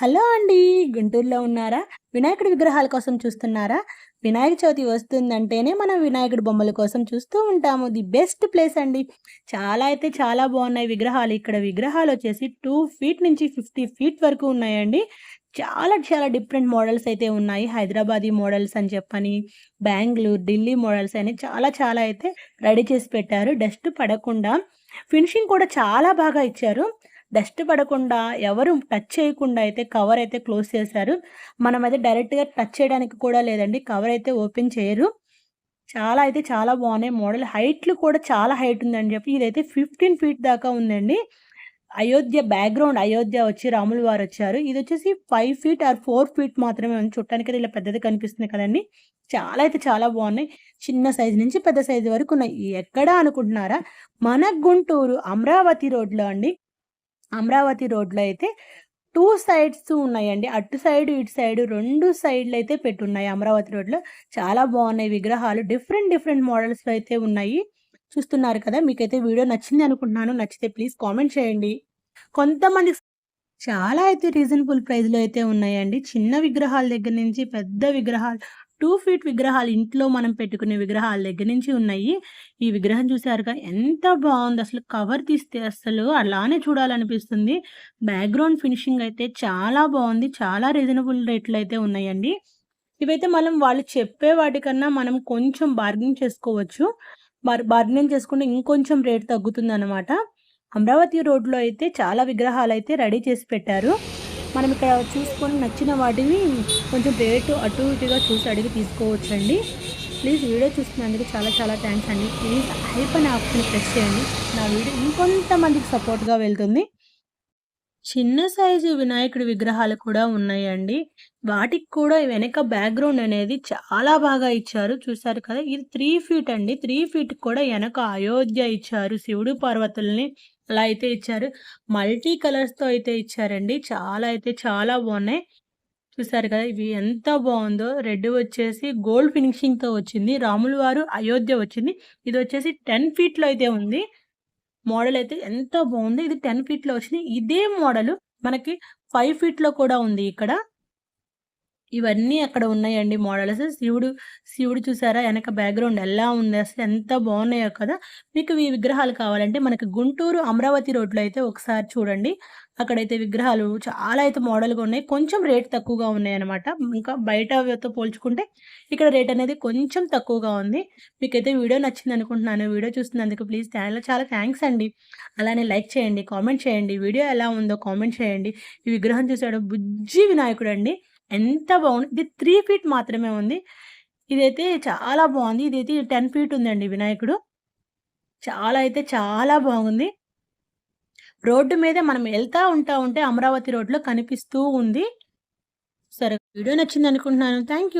Hello అండి గుంటూరులో ఉన్నారా? వినాయకుడి విగ్రహాల కోసం చూస్తున్నారా? వినాయక చవితి వస్తుందంటేనే మనం వినాయకుడి బొమ్మల కోసం చూస్తూ ఉంటాము. ది బెస్ట్ ప్లేస్ అండి. చాలా అయితే చాలా బాగున్నాయి విగ్రహాలు. ఇక్కడ విగ్రహాలు వచ్చేసి టూ ఫీట్ నుంచి ఫిఫ్టీ ఫీట్ వరకు ఉన్నాయండి. చాలా చాలా డిఫరెంట్ మోడల్స్ అయితే ఉన్నాయి. హైదరాబాదీ మోడల్స్ అని చెప్పని బెంగళూరు ఢిల్లీ మోడల్స్ అని చాలా చాలా అయితే రెడీ చేసి పెట్టారు. డస్ట్ పడకుండా ఫినిషింగ్ కూడా చాలా బాగా ఇచ్చారు. డస్ట్ పడకుండా ఎవరు టచ్ చేయకుండా అయితే కవర్ అయితే క్లోజ్ చేశారు. మనం అయితే డైరెక్ట్గా టచ్ చేయడానికి కూడా లేదండి. కవర్ అయితే ఓపెన్ చేయరు. చాలా అయితే చాలా బాగున్నాయి మోడల్ హైట్లు కూడా చాలా హైట్ ఉందని చెప్పి. ఇదైతే ఫిఫ్టీన్ ఫీట్ దాకా ఉందండి. అయోధ్య బ్యాక్గ్రౌండ్ అయోధ్య వచ్చి రాములు వారు వచ్చారు. ఇది వచ్చేసి five feet or four feet మాత్రమే ఉంది. చుట్టానికి ఇలా పెద్దది కనిపిస్తుంది కదండి. చాలా అయితే చాలా బాగున్నాయి. చిన్న సైజు నుంచి పెద్ద సైజు వరకు ఉన్నాయి. ఎక్కడ అనుకుంటున్నారా? మన గుంటూరు అమరావతి రోడ్లో అండి. అమరావతి రోడ్లో అయితే టూ సైడ్స్ ఉన్నాయండి. అటు సైడ్ ఇటు సైడ్ రెండు సైడ్లు అయితే పెట్టున్నాయి అమరావతి రోడ్లో. చాలా బాగున్నాయి విగ్రహాలు. డిఫరెంట్ డిఫరెంట్ మోడల్స్లో అయితే ఉన్నాయి. చూస్తున్నారు కదా మీకైతే వీడియో నచ్చింది అనుకుంటున్నాను. నచ్చితే ప్లీజ్ కామెంట్ చేయండి. కొంతమంది చాలా అయితే రీజనబుల్ ప్రైస్లో అయితే ఉన్నాయండి. చిన్న విగ్రహాల దగ్గర నుంచి పెద్ద విగ్రహాలు టూ ఫీట్ విగ్రహాలు ఇంట్లో మనం పెట్టుకునే విగ్రహాల దగ్గర నుంచి ఉన్నాయి. ఈ విగ్రహం చూసారుగా ఎంత బాగుంది. అసలు కవర్ తీస్తే అసలు అలానే చూడాలనిపిస్తుంది. బ్యాక్గ్రౌండ్ ఫినిషింగ్ అయితే చాలా బాగుంది. చాలా రీజనబుల్ రేట్లు అయితే ఉన్నాయండి. ఇవైతే మనం వాళ్ళు చెప్పే వాటికన్నా మనం కొంచెం బార్గెన్ చేసుకోవచ్చు. బార్ బార్గెన్ చేసుకుంటే ఇంకొంచెం రేట్ తగ్గుతుంది అనమాట అమరావతి రోడ్లో అయితే చాలా విగ్రహాలు అయితే రెడీ చేసి పెట్టారు. మనం ఇక్కడ చూసుకొని నచ్చిన వాటిని కొంచెం రేటు అటు ఇటుగా చూసి అడిగి తీసుకోవచ్చండి. ప్లీజ్ వీడియో చూసుకున్నందుకు చాలా చాలా థ్యాంక్స్ అండి. ప్లీజ్ హెల్ప్ అనే ఆప్షన్ ప్రెస్ చేయండి. నా వీడియో ఇంకొంతమందికి సపోర్ట్గా వెళ్తుంది. చిన్న సైజు వినాయకుడి విగ్రహాలు కూడా ఉన్నాయండి. వాటికి కూడా వెనక బ్యాక్గ్రౌండ్ అనేది చాలా బాగా ఇచ్చారు. చూసారు కదా ఇది త్రీ ఫీట్ అండి. త్రీ ఫీట్ కూడా వెనక అయోధ్య ఇచ్చారు. శివుడు పార్వతుల్ని అలా అయితే ఇచ్చారు. మల్టీ కలర్స్తో అయితే ఇచ్చారండి. చాలా అయితే చాలా బాగున్నాయి. చూసారు కదా ఇవి ఎంత బాగుందో. రెడ్ వచ్చేసి గోల్డ్ ఫినిషింగ్తో వచ్చింది. రాములు వారు అయోధ్య వచ్చింది. ఇది వచ్చేసి టెన్ ఫీట్లో అయితే ఉంది. మోడల్ అయితే ఎంత బాగుంది. ఇది టెన్ ఫీట్లో వచ్చింది ఇదే మోడల్ మనకి ఫైవ్ ఫీట్లో కూడా ఉంది ఇక్కడ. ఇవన్నీ అక్కడ ఉన్నాయండి మోడల్స్. శివుడు శివుడు చూసారా? వెనక బ్యాక్గ్రౌండ్ ఎలా ఉంది? అసలు ఎంత బాగున్నాయో కదా? మీకు ఈ విగ్రహాలు కావాలంటే మనకి గుంటూరు అమరావతి రోడ్లో అయితే ఒకసారి చూడండి. అక్కడైతే విగ్రహాలు చాలా అయితే మోడల్గా ఉన్నాయి. కొంచెం రేట్ తక్కువగా ఉన్నాయి అనమాట ఇంకా బయటతో పోల్చుకుంటే ఇక్కడ రేట్ అనేది కొంచెం తక్కువగా ఉంది. మీకైతే వీడియో నచ్చింది అనుకుంటున్నాను. వీడియో చూస్తున్నందుకు ప్లీజ్ ఛానల్ చాలా థ్యాంక్స్ అండి. అలానే లైక్ చేయండి కామెంట్ చేయండి. వీడియో ఎలా ఉందో కామెంట్ చేయండి. ఈ విగ్రహం చూసాడు బుజ్జి వినాయకుడు అండి. ఎంత బాగుంది. ఇది త్రీ ఫీట్ మాత్రమే ఉంది. ఇదైతే చాలా బాగుంది. ఇదైతే టెన్ ఫీట్ ఉందండి వినాయకుడు. చాలా అయితే చాలా బాగుంది. రోడ్డు మీద మనం వెళ్తా ఉంటా ఉంటే అమరావతి రోడ్లో కనిపిస్తూ ఉంది. సరే వీడియో నచ్చింది అనుకుంటున్నాను థ్యాంక్ యూ